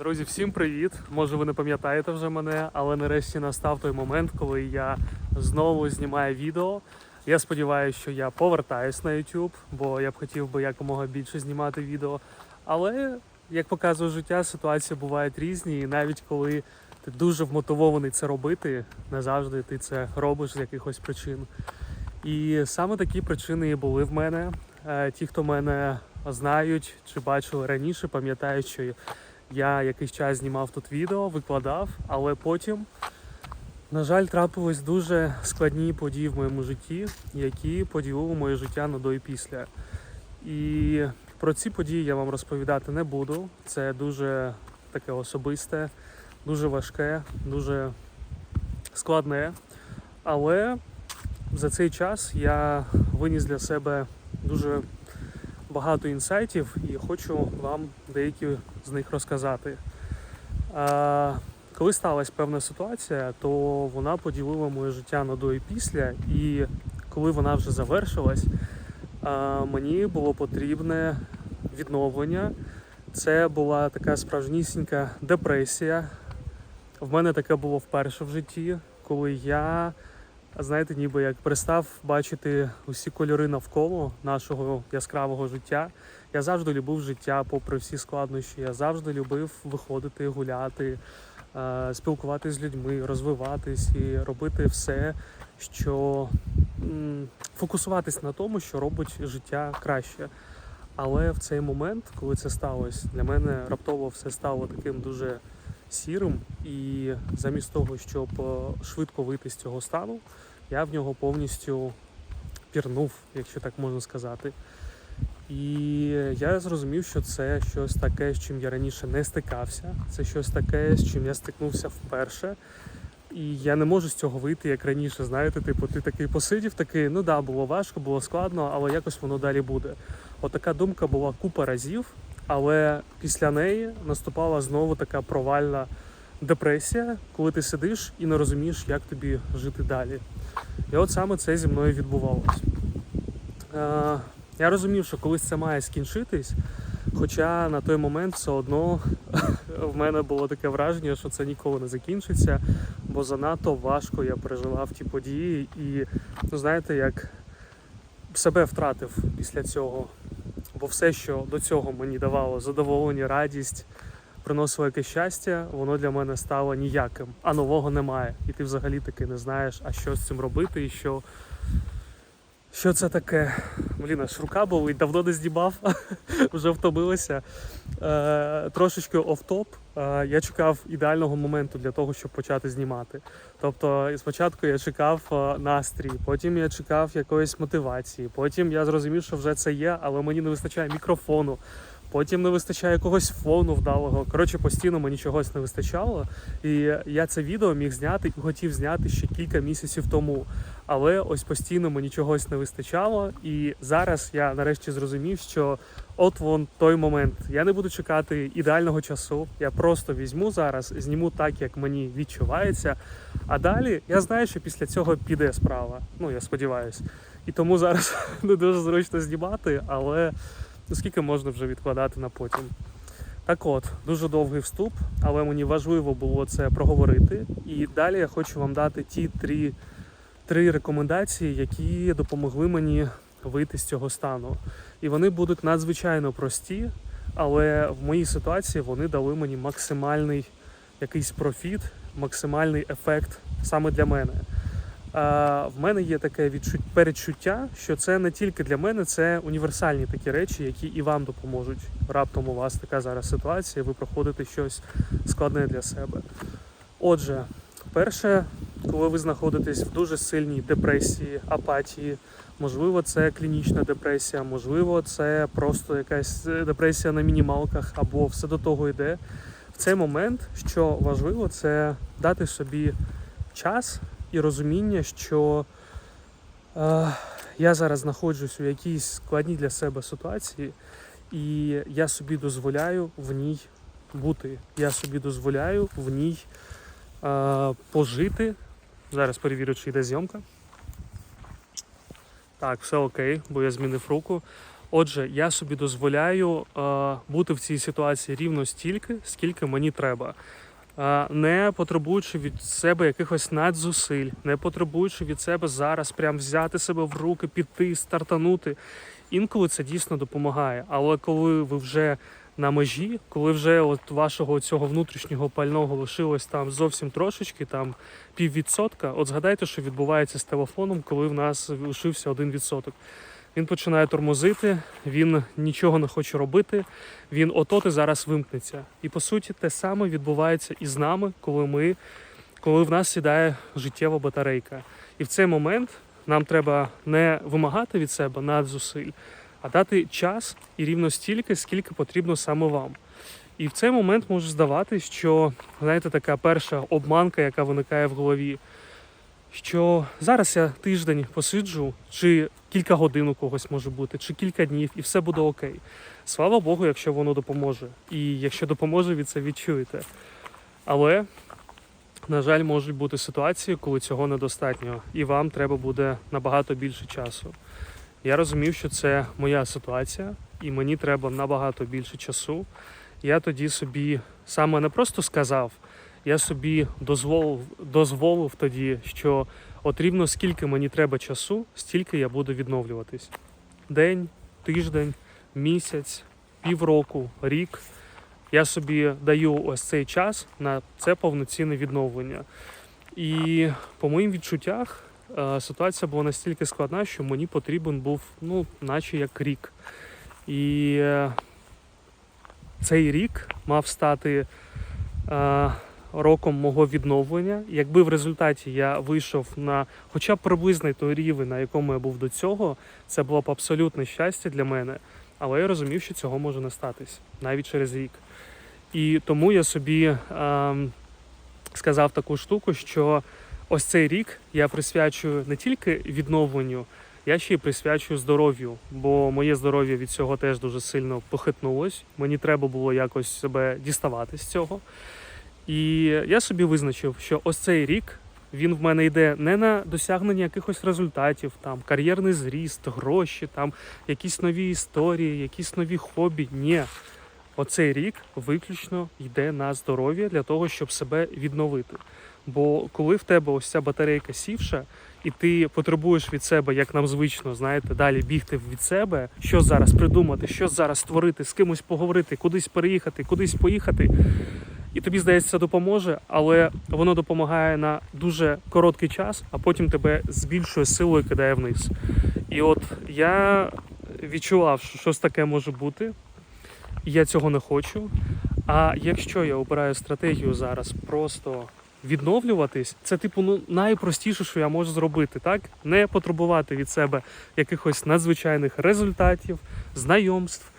Друзі, всім привіт! Може ви не пам'ятаєте вже мене, але нарешті настав той момент, коли я знову знімаю відео. Я сподіваюся, що я повертаюсь на YouTube, бо я б хотів би якомога більше знімати відео. Але як показує життя, ситуації бувають різні, і навіть коли ти дуже вмотивований це робити, не завжди ти це робиш з якихось причин. І саме такі причини і були в мене. Е, Ті, хто мене знають чи бачили раніше, пам'ятають, що я якийсь час знімав тут відео, викладав, але потім, на жаль, трапились дуже складні події в моєму житті, які поділили моє життя на до і після. І про ці події я вам розповідати не буду. Це дуже таке особисте, дуже важке, дуже складне. Але за цей час я виніс для себе дуже багато інсайтів і хочу вам деякі з них розказати. Коли сталася певна ситуація, то вона поділила моє життя на до і після, і коли вона вже завершилась, мені було потрібне відновлення. Це була така справжнісінька депресія. В мене таке було вперше в житті, коли я, знаєте, ніби як перестав бачити усі кольори навколо нашого яскравого життя. Я завжди любив життя, попри всі складнощі. Я завжди любив виходити, гуляти, е, спілкуватися з людьми, розвиватись і робити все, що фокусуватись на тому, що робить життя краще. Але в цей момент, коли це сталося, для мене раптово все стало таким дуже сірим, і замість того, щоб е, швидко вийти з цього стану, я в нього повністю пірнув, якщо так можна сказати. І я зрозумів, що це щось таке, з чим я раніше не стикався. Це щось таке, з чим я стикнувся вперше. І я не можу з цього вийти, як раніше. Знаєте, типу, ти такий посидів, такий, ну да, було важко, було складно, але якось воно далі буде. Отака думка була купа разів, але після неї наступала знову така провальна депресія, коли ти сидиш і не розумієш, як тобі жити далі. І от саме це зі мною відбувалося. Е, я розумів, що колись це має скінчитись, хоча на той момент все одно в мене було таке враження, що це ніколи не закінчиться, бо занадто важко я переживав ті події і, ну знаєте, як себе втратив після цього. Бо все, що до цього мені давало задоволення, радість, приносило якесь щастя, воно для мене стало ніяким, а нового немає. І ти взагалі таки не знаєш, а що з цим робити, і що, що це таке. Блін, аж рука болить, давно не здібав, вже втомилася. Е, трошечки оф-топ. Е, я чекав ідеального моменту для того, щоб почати знімати. Тобто, спочатку я чекав е, настрій, потім я чекав якоїсь мотивації, потім я зрозумів, що вже це є, але мені не вистачає мікрофону. Потім не вистачає якогось фону вдалого. Коротше, постійно мені чогось не вистачало. І я це відео міг зняти і хотів зняти ще кілька місяців тому. Але ось постійно мені чогось не вистачало. І зараз я нарешті зрозумів, що от вон той момент. Я не буду чекати ідеального часу. Я просто візьму зараз, зніму так, як мені відчувається. А далі я знаю, що після цього піде справа. Ну я сподіваюся. І тому зараз не дуже зручно знімати, але ну, скільки можна вже відкладати на потім. Так от, дуже довгий вступ, але мені важливо було це проговорити. І далі я хочу вам дати ті три, три рекомендації, які допомогли мені вийти з цього стану. І вони будуть надзвичайно прості, але в моїй ситуації вони дали мені максимальний якийсь профіт, максимальний ефект саме для мене. А, в мене є таке відчут... передчуття, що це не тільки для мене, це універсальні такі речі, які і вам допоможуть. Раптом у вас така зараз ситуація, ви проходите щось складне для себе. Отже, перше, коли ви знаходитесь в дуже сильній депресії, апатії, можливо, це клінічна депресія, можливо, це просто якась депресія на мінімалках, або все до того йде. В цей момент, що важливо, це дати собі час і розуміння, що е, я зараз знаходжусь у якійсь складній для себе ситуації, і я собі дозволяю в ній бути. Я собі дозволяю в ній е, пожити. Зараз перевірю, чи йде зйомка. Так, все окей, бо я змінив руку. Отже, я собі дозволяю е, бути в цій ситуації рівно стільки, скільки мені треба. Е, не потребуючи від себе якихось надзусиль, не потребуючи від себе зараз прям взяти себе в руки, піти, стартанути. Інколи це дійсно допомагає. Але коли ви вже на межі, коли вже от вашого цього внутрішнього пального лишилось там зовсім трошечки, там піввідсотка, от згадайте, що відбувається з телефоном, коли в нас лишився один відсоток. Він починає тормозити, він нічого не хоче робити, він отот і зараз вимкнеться. І по суті, те саме відбувається і з нами, коли ми, коли в нас сідає життєва батарейка. І в цей момент нам треба не вимагати від себе надзусиль, а дати час і рівно стільки, скільки потрібно саме вам. І в цей момент може здаватись, що знаєте, така перша обманка, яка виникає в голові, що зараз я тиждень посиджу, чи кілька годин у когось може бути, чи кілька днів, і все буде окей. Слава Богу, якщо воно допоможе. І якщо допоможе, ви це відчуєте. Але, на жаль, можуть бути ситуації, коли цього недостатньо, і вам треба буде набагато більше часу. Я розумів, що це моя ситуація, і мені треба набагато більше часу. Я тоді собі саме не просто сказав, я собі дозволив, дозволив тоді, що от рівно скільки мені треба часу, стільки я буду відновлюватись. День, тиждень, місяць, півроку, рік. Я собі даю ось цей час на це повноцінне відновлення. І по моїм відчуттях ситуація була настільки складна, що мені потрібен був, ну, наче як рік. І е, цей рік мав стати е, роком мого відновлення. Якби в результаті я вийшов на хоча б приблизний той рівень, на якому я був до цього, це було б абсолютне щастя для мене. Але я розумів, що цього може не статись навіть через рік. І тому я собі е, сказав таку штуку, що ось цей рік я присвячую не тільки відновленню, я ще й присвячую здоров'ю, бо моє здоров'я від цього теж дуже сильно похитнулось. Мені треба було якось себе діставати з цього. І я собі визначив, що ось цей рік він в мене йде не на досягнення якихось результатів, там кар'єрний зріст, гроші, там якісь нові історії, якісь нові хобі. Ні. Оцей рік виключно йде на здоров'я для того, щоб себе відновити. Бо коли в тебе ось ця батарейка сівша, і ти потребуєш від себе, як нам звично, знаєте, далі бігти від себе, що зараз придумати, що зараз створити, з кимось поговорити, кудись переїхати, кудись поїхати. І тобі здається, допоможе, але воно допомагає на дуже короткий час, а потім тебе з більшою силою кидає вниз. І от я відчував, що щось таке може бути, я цього не хочу. А якщо я обираю стратегію зараз просто відновлюватись, це типу ну найпростіше, що я можу зробити, так не потребувати від себе якихось надзвичайних результатів, знайомств,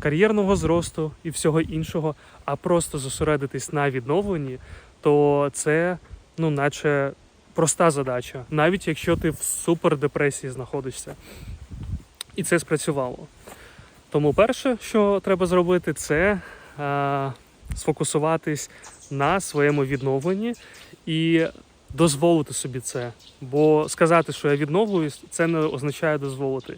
кар'єрного зросту і всього іншого, а просто зосередитись на відновленні, то це ну, наче проста задача, навіть якщо ти в супердепресії знаходишся. І це спрацювало. Тому перше, що треба зробити, це е, сфокусуватись на своєму відновленні і дозволити собі це. Бо сказати, що я відновлююсь, це не означає дозволити.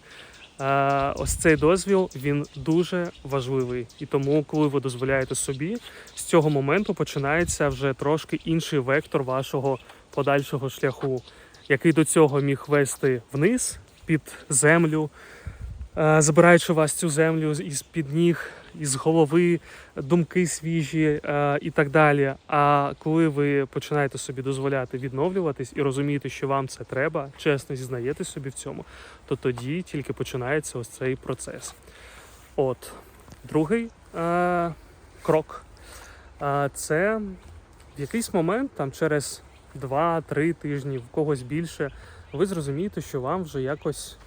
Е, ось цей дозвіл він дуже важливий. І тому, коли ви дозволяєте собі, з цього моменту починається вже трошки інший вектор вашого подальшого шляху, який до цього міг вести вниз під землю, е, забираючи вас цю землю із під ніг, із голови, думки свіжі е, і так далі. А коли ви починаєте собі дозволяти відновлюватись і розумієте, що вам це треба, чесно зізнаєте собі в цьому, то тоді тільки починається ось цей процес. От другий е, крок. Е, це в якийсь момент, там через 2-3 тижні, в когось більше, ви зрозумієте, що вам вже якось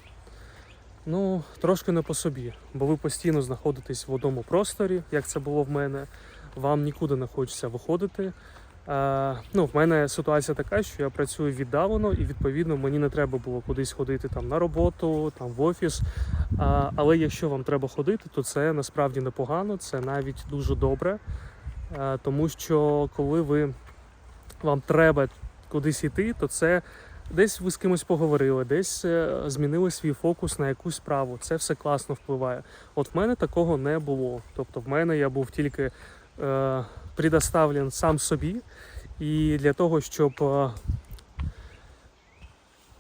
ну, трошки не по собі, бо ви постійно знаходитесь в одному просторі, як це було в мене. Вам нікуди не хочеться виходити. Е, ну, в мене ситуація така, що я працюю віддалено, і відповідно мені не треба було кудись ходити там на роботу, там в офіс. А, але якщо вам треба ходити, то це насправді непогано, це навіть дуже добре. Е, тому що коли ви вам треба кудись йти, то це десь ви з кимось поговорили, десь е, змінили свій фокус на якусь справу. Це все класно впливає. От в мене такого не було. Тобто, в мене я був тільки е, предоставлен сам собі, і для того, щоб е,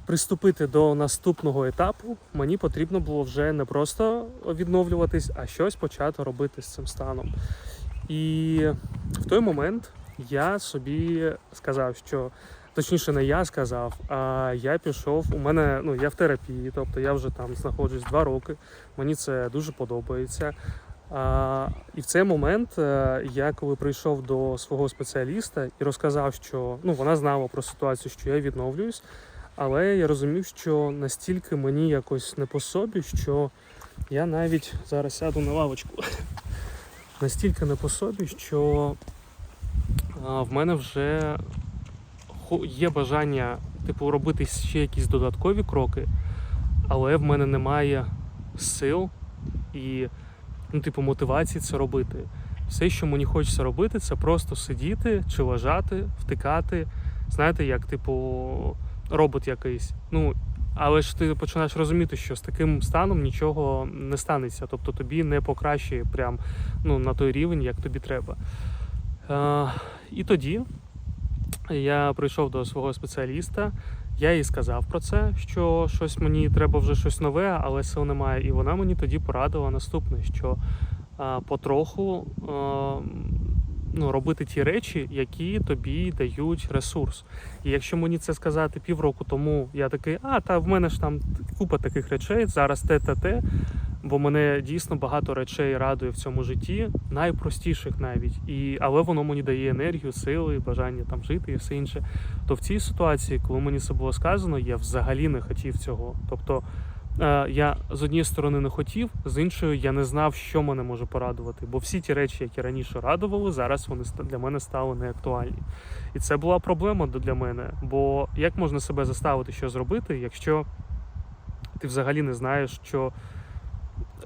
приступити до наступного етапу, мені потрібно було вже не просто відновлюватись, а щось почати робити з цим станом. І в той момент я собі сказав, що точніше не я сказав, а я пішов. У мене ну я в терапії, тобто я вже там знаходжусь два роки. Мені це дуже подобається. А, і в цей момент е, я коли прийшов до свого спеціаліста і розказав, що ну вона знала про ситуацію, що я відновлююсь, але я розумів, що настільки мені якось не по собі, що я навіть зараз сяду на лавочку. Настільки не по собі, що в мене вже є бажання типу робити ще якісь додаткові кроки, але в мене немає сил і ну, типу, мотивації це робити. Все, що мені хочеться робити, це просто сидіти чи лежати, втикати. Знаєте, як, типу, робот якийсь. Ну, але ж ти починаєш розуміти, що з таким станом нічого не станеться. Тобто тобі не покращує прям ну, на той рівень, як тобі треба. Е, і тоді я прийшов до свого спеціаліста, я їй сказав про це, що щось мені треба вже щось нове, але сил немає. І вона мені тоді порадила наступне, що а, потроху а, ну, робити ті речі, які тобі дають ресурс. І якщо мені це сказати півроку тому, я такий, а та в мене ж там купа таких речей, зараз те та те. Бо мене дійсно багато речей радує в цьому житті, найпростіших навіть. І, але воно мені дає енергію, сили, бажання там жити і все інше. То в цій ситуації, коли мені це було сказано, я взагалі не хотів цього. Тобто е, я з однієї сторони не хотів, з іншої я не знав, що мене може порадувати. Бо всі ті речі, які раніше радували, зараз вони для мене стали неактуальні. І це була проблема для мене. Бо як можна себе заставити що зробити, якщо ти взагалі не знаєш, що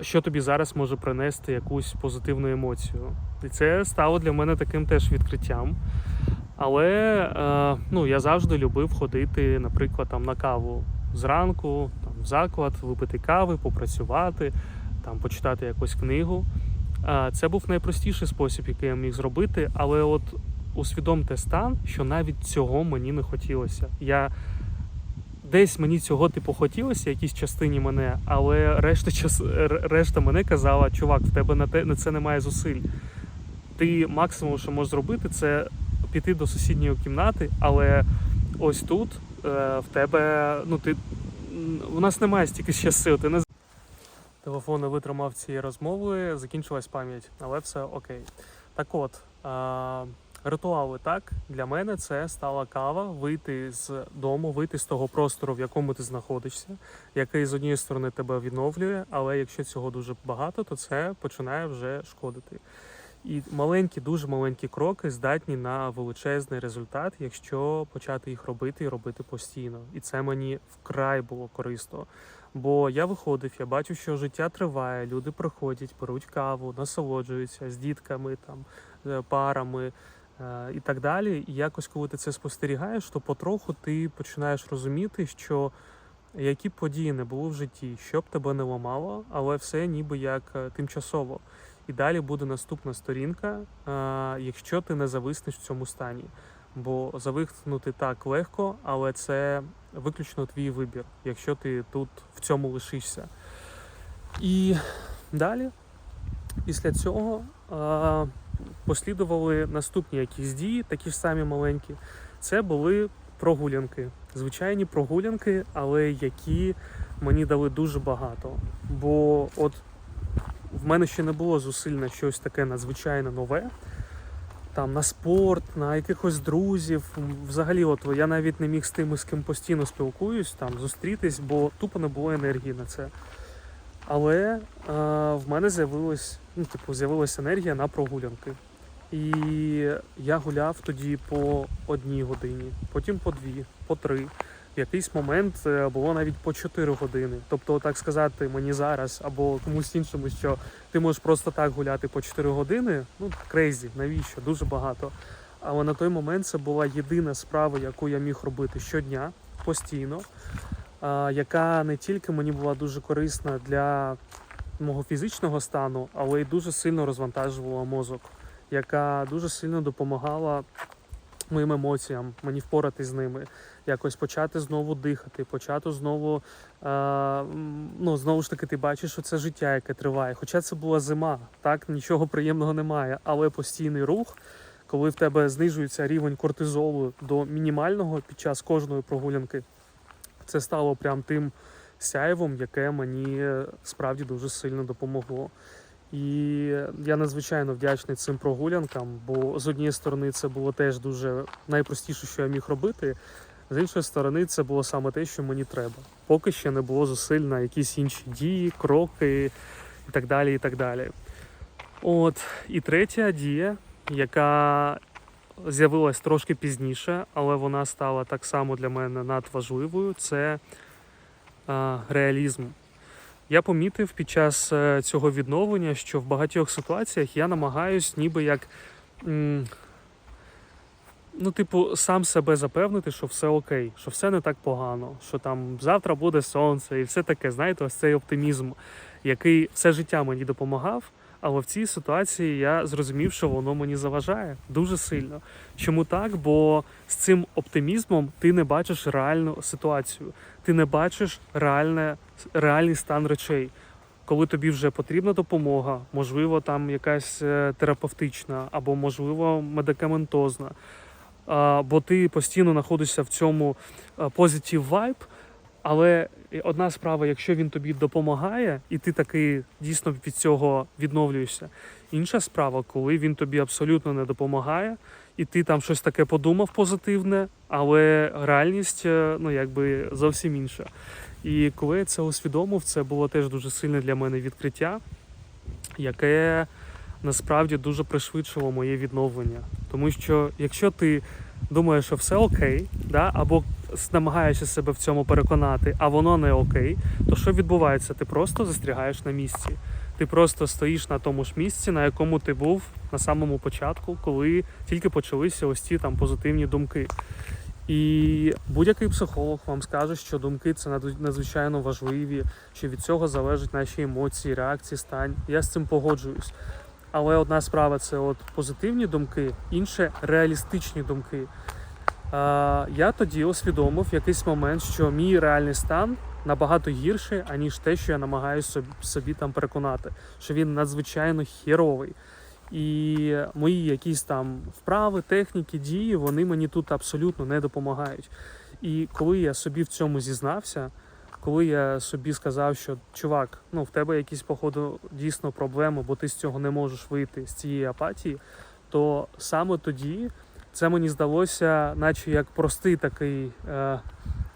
що тобі зараз може принести якусь позитивну емоцію. І це стало для мене таким теж відкриттям. Але е, ну, я завжди любив ходити, наприклад, там, на каву зранку, там, в заклад, випити кави, попрацювати, там, почитати якусь книгу. Е, це був найпростіший спосіб, який я міг зробити, але от усвідомте стан, що навіть цього мені не хотілося. Я десь мені цього типу хотілося, якійсь частині мене, але решта час решта мене казала, чувак, в тебе на те на це немає зусиль. Ти максимум, що можеш зробити, це піти до сусідньої кімнати, але ось тут е, в тебе, ну ти у нас немає стільки ще сил. Ти не телефон не витримав цієї розмови, закінчилась пам'ять, але все окей. Так от. Е, Ритуали так для мене це стала кава, вийти з дому, вийти з того простору, в якому ти знаходишся, який з однієї сторони тебе відновлює, але якщо цього дуже багато, то це починає вже шкодити. І маленькі, дуже маленькі кроки здатні на величезний результат, якщо почати їх робити і робити постійно. І це мені вкрай було корисно. Бо я виходив, я бачу, що життя триває, люди приходять, беруть каву, насолоджуються з дітками, там, е, парами і так далі. І якось, коли ти це спостерігаєш, то потроху ти починаєш розуміти, що які б події не були в житті, що б тебе не ламало, але все ніби як е, тимчасово. І далі буде наступна сторінка, е, якщо ти не зависнеш в цьому стані. Бо зависнути так легко, але це виключно твій вибір, якщо ти тут в цьому лишишся. І далі, після цього, е, послідували наступні якісь дії, такі ж самі маленькі. Це були прогулянки. Звичайні прогулянки, але які мені дали дуже багато. Бо от в мене ще не було зусиль на щось таке надзвичайно нове. Там на спорт, на якихось друзів. Взагалі, от я навіть не міг з тими, з ким постійно спілкуюсь, там зустрітись, бо тупо не було енергії на це. Але е, в мене з'явилась, ну, типу, з'явилася енергія на прогулянки. І я гуляв тоді по одній годині, потім по дві, по три. В якийсь момент е, було навіть по 4 години. Тобто, так сказати мені зараз або комусь іншому, що ти можеш просто так гуляти по 4 години, ну крейзі, навіщо? Дуже багато. Але на той момент це була єдина справа, яку я міг робити щодня. постійно, а, яка не тільки мені була дуже корисна для мого фізичного стану, але й дуже сильно розвантажувала мозок, яка дуже сильно допомагала моїм емоціям, мені впоратись з ними, якось почати знову дихати, почати знову, ну знову ж таки, ти бачиш, що це життя, яке триває. Хоча це була зима, так нічого приємного немає, але постійний рух. Коли в тебе знижується рівень кортизолу до мінімального під час кожної прогулянки, це стало прям тим сяйвом, яке мені справді дуже сильно допомогло. І я надзвичайно вдячний цим прогулянкам, бо з однієї сторони це було теж дуже найпростіше, що я міг робити. З іншої сторони, це було саме те, що мені треба. Поки ще не було зусиль на якісь інші дії, кроки і так далі. І так далі. От, і третя дія, яка з'явилась трошки пізніше, але вона стала так само для мене надважливою, це реалізм. Я помітив під час е, цього відновлення, що в багатьох ситуаціях я намагаюсь ніби як. Ну, типу, сам себе запевнити, що все окей, що все не так погано, що там завтра буде сонце і все таке, знаєте, ось цей оптимізм, який все життя мені допомагав. Але в цій ситуації я зрозумів, що воно мені заважає дуже сильно. Чому так? Бо з цим оптимізмом ти не бачиш реальну ситуацію, ти не бачиш реальне, реальний стан речей. Коли тобі вже потрібна допомога, можливо, там якась е, терапевтична або можливо медикаментозна. Бо ти постійно знаходишся в цьому позитив вайб. Але одна справа, якщо він тобі допомагає, і ти таки дійсно від цього відновлюєшся. Інша справа, коли він тобі абсолютно не допомагає, і ти там щось таке подумав позитивне, але реальність е, ну якби зовсім інша. І коли я це усвідомив, це було теж дуже сильне для мене відкриття, яке насправді дуже пришвидшило моє відновлення. Тому що якщо ти думаєш, що все окей, да, або намагаєшся себе в цьому переконати, а воно не окей, то що відбувається? Ти просто застрягаєш на місці. Ти просто стоїш на тому ж місці, на якому ти був на самому початку, коли тільки почалися ось ці там позитивні думки. І будь-який психолог вам скаже, що думки це надзвичайно важливі, що від цього залежать наші емоції, реакції, стань. Я з цим погоджуюсь. Але одна справа це от позитивні думки, інше реалістичні думки. Я тоді усвідомив якийсь момент, що мій реальний стан набагато гірший, аніж те, що я намагаюся собі, собі там переконати, що він надзвичайно херовий. І мої якісь там вправи, техніки, дії, вони мені тут абсолютно не допомагають. І коли я собі в цьому зізнався, коли я собі сказав, що чувак, ну в тебе якісь, походу, дійсно проблеми, бо ти з цього не можеш вийти з цієї апатії, то саме тоді це мені здалося, наче як простий такий е,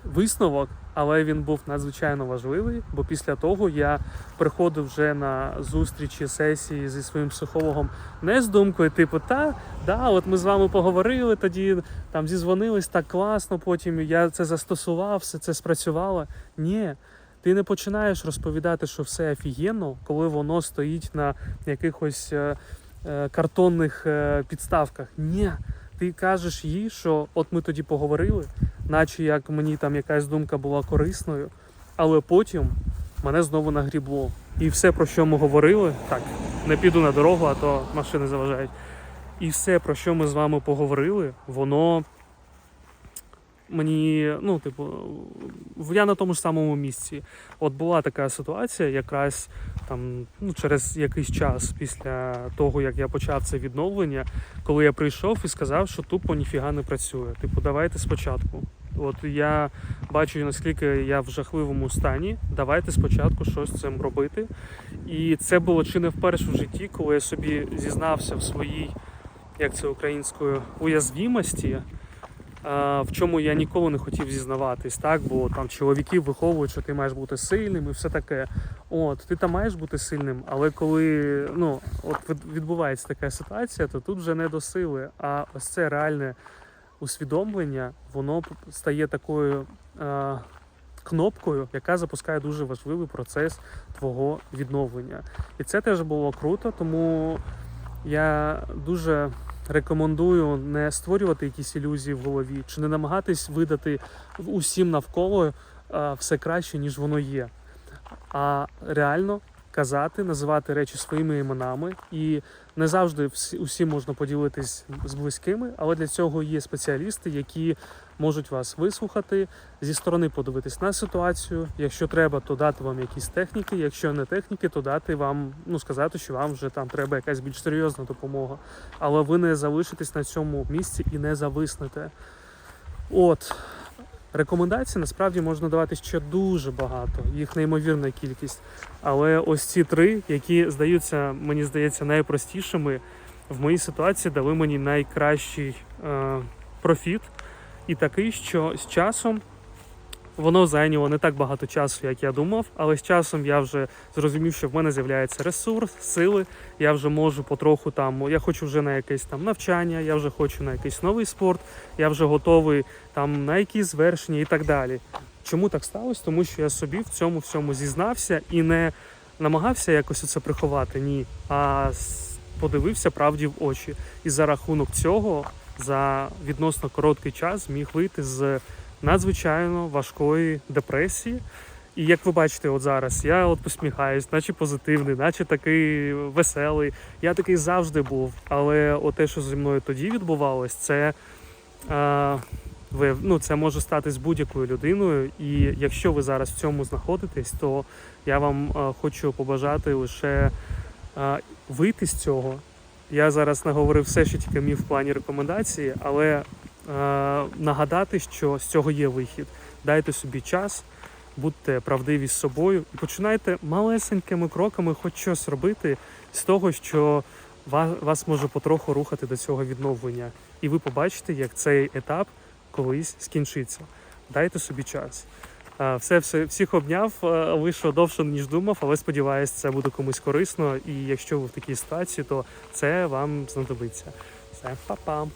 висновок, але він був надзвичайно важливий, бо після того я приходив вже на зустрічі сесії зі своїм психологом не з думкою, типу, та, да, от ми з вами поговорили тоді, там зізвонились так класно, потім я це застосував, все це спрацювало. Ні. Ти не починаєш розповідати, що все офігенно, коли воно стоїть на якихось е, е, картонних е, підставках. Ні, ти кажеш їй, що от ми тоді поговорили, наче як мені там якась думка була корисною, але потім мене знову нагрібло. І все, про що ми говорили, так, не піду на дорогу, а то машини заважають. І все, про що ми з вами поговорили, воно мені, ну, типу, я на тому ж самому місці. От була така ситуація, якраз там ну, через якийсь час після того, як я почав це відновлення, коли я прийшов і сказав, що тупо ніфіга не працює. Типу, давайте спочатку. От я бачу, наскільки я в жахливому стані. Давайте спочатку щось з цим робити. І це було чи не вперше в житті, коли я собі зізнався в своїй, як це українською, уязвімості. А, В чому я ніколи не хотів зізнаватись, так? Бо там чоловіків виховують, що ти маєш бути сильним і все таке. От, ти там маєш бути сильним, але коли ну, от відбувається така ситуація, то тут вже не до сили. А ось це реальне усвідомлення, воно стає такою е, кнопкою, яка запускає дуже важливий процес твого відновлення. І це теж було круто, тому я дуже рекомендую не створювати якісь ілюзії в голові, чи не намагатись видати усім навколо е, все краще, ніж воно є. А реально казати, називати речі своїми іменами. І не завжди всі, усім можна поділитись з близькими, але для цього є спеціалісти, які можуть вас вислухати, зі сторони подивитись на ситуацію. Якщо треба, то дати вам якісь техніки. Якщо не техніки, то дати вам, ну сказати, що вам вже там треба якась більш серйозна допомога. Але ви не залишитесь на цьому місці і не зависнете. От. Рекомендацій насправді можна давати ще дуже багато, їх неймовірна кількість. Але ось ці три, які здаються, мені здається, найпростішими, в моїй ситуації дали мені найкращий е, профіт. І такий, що з часом воно зайняло не так багато часу, як я думав, але з часом я вже зрозумів, що в мене з'являється ресурс, сили. Я вже можу потроху там. Я хочу вже на якесь там навчання, я вже хочу на якийсь новий спорт, я вже готовий там на якісь звершення і так далі. Чому так сталося? Тому що я собі в цьому всьому зізнався і не намагався якось це приховати, ні. А подивився правді в очі. І за рахунок цього за відносно короткий час зміг вийти з надзвичайно важкої депресії. І як ви бачите, от зараз я от посміхаюсь, наче позитивний, наче такий веселий. Я такий завжди був. Але от те, що зі мною тоді відбувалось, це, е, ви, ну, це може стати з будь-якою людиною. І якщо ви зараз в цьому знаходитесь, то я вам е, хочу побажати лише е, вийти з цього. Я зараз наговорив все, що тільки міг в плані рекомендації, але нагадати, що з цього є вихід. Дайте собі час, будьте правдиві з собою і починайте малесенькими кроками хоч щось робити з того, що вас, може потроху рухати до цього відновлення. І ви побачите, як цей етап колись скінчиться. Дайте собі час. Е, Все, все, всіх обняв, е, вийшло довше, ніж думав, але сподіваюся, це буде комусь корисно. І якщо ви в такій ситуації, то це вам знадобиться. Все, па-па.